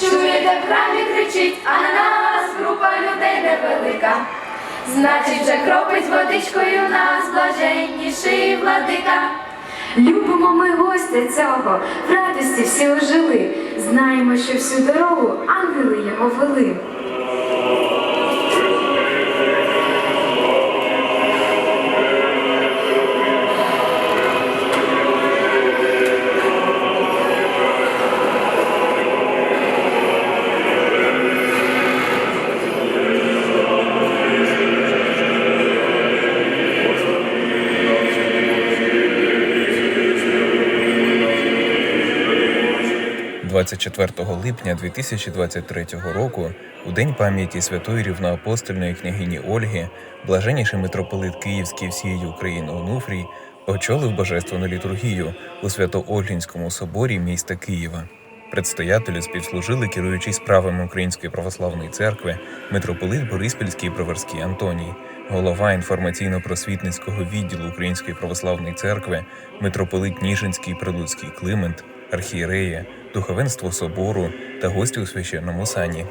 Чуєте, в храмі кричить, а на нас група людей невелика. Значить, же кропить водичкою нас блаженніший владика. Любимо ми гостя цього, в радості всі ожили. Знаємо, що всю дорогу ангели його вели. 24 липня 2023 року, у день пам'яті святої рівноапостольної княгині Ольги, блаженніший митрополит Київський всієї України Онуфрій очолив божественну літургію у Свято-Ольгінському соборі міста Києва. Предстоятелю співслужили керуючий справами Української православної церкви митрополит Бориспільський і Броварський Антоній, голова інформаційно-просвітницького відділу Української православної церкви, митрополит Ніжинський Прилуцький Климент, архієрея, духовенство собору та гості у священному сані.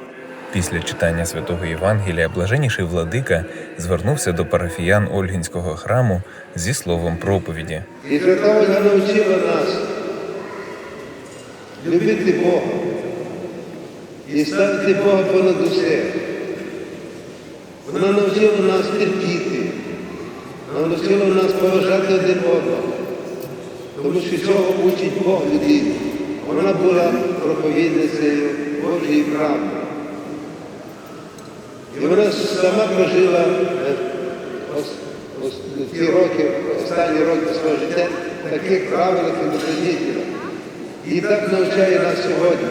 Після читання святого Євангелія блаженніший владика звернувся до парафіян Ольгінського храму зі словом проповіді. І Свята Ольга навчила нас любити Бога і ставити Бога понад усе. Вона навчила нас терпіти, вона навчила нас поважати один одного, тому що цього учить Бог людині. Вона була проповідницею Божої правди. І вона сама прожила е, ос- ці роки, останні роки свого життя таких правилах і методичних. І так навчає нас сьогодні.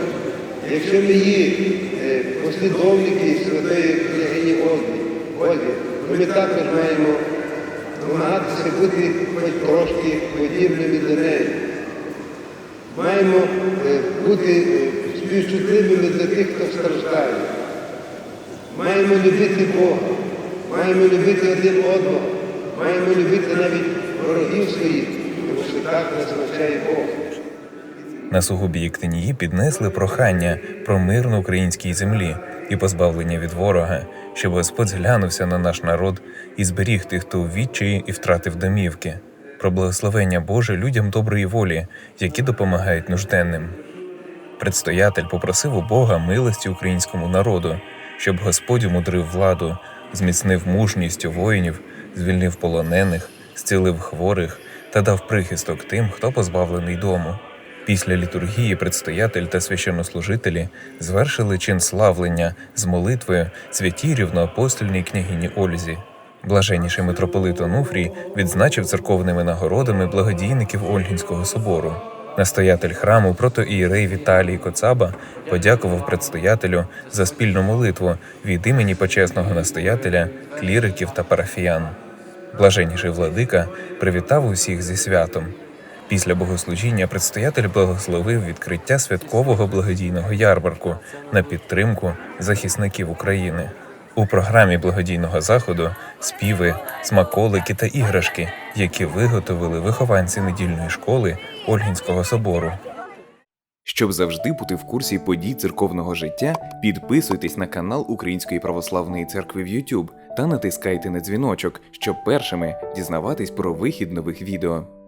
Якщо ми є е, послідовники святої княгині Ольги, ми також маємо намагатися бути хоч трошки подібними до неї. Маємо е, бути е, співчутливими до тих, хто страждає. Маємо любити Бога, маємо любити один одного, маємо любити навіть ворогів своїх, тому що так нас навчає Бог. На сугубі Єктинії піднесли прохання про мир на українській землі і позбавлення від ворога, щоб Господь зглянувся на наш народ і зберіг тих, хто у відчаї і втратив домівки, про благословення Боже людям доброї волі, які допомагають нужденним. Предстоятель попросив у Бога милості українському народу, щоб Господь умудрив владу, зміцнив мужність воїнів, звільнив полонених, зцілив хворих та дав прихисток тим, хто позбавлений дому. Після літургії предстоятель та священнослужителі звершили чин славлення з молитвою святій рівноапостольній княгині Ользі. Блаженніший митрополит Онуфрій відзначив церковними нагородами благодійників Ольгінського собору. Настоятель храму протоієрей Віталій Коцаба подякував предстоятелю за спільну молитву від імені почесного настоятеля, кліриків та парафіян. Блаженніший владика привітав усіх зі святом. Після богослужіння предстоятель благословив відкриття святкового благодійного ярмарку на підтримку захисників України. У програмі благодійного заходу співи, смаколики та іграшки, які виготовили вихованці недільної школи Ольгінського собору. Щоб завжди бути в курсі подій церковного життя, підписуйтесь на канал Української православної церкви в YouTube та натискайте на дзвіночок, щоб першими дізнаватись про вихід нових відео.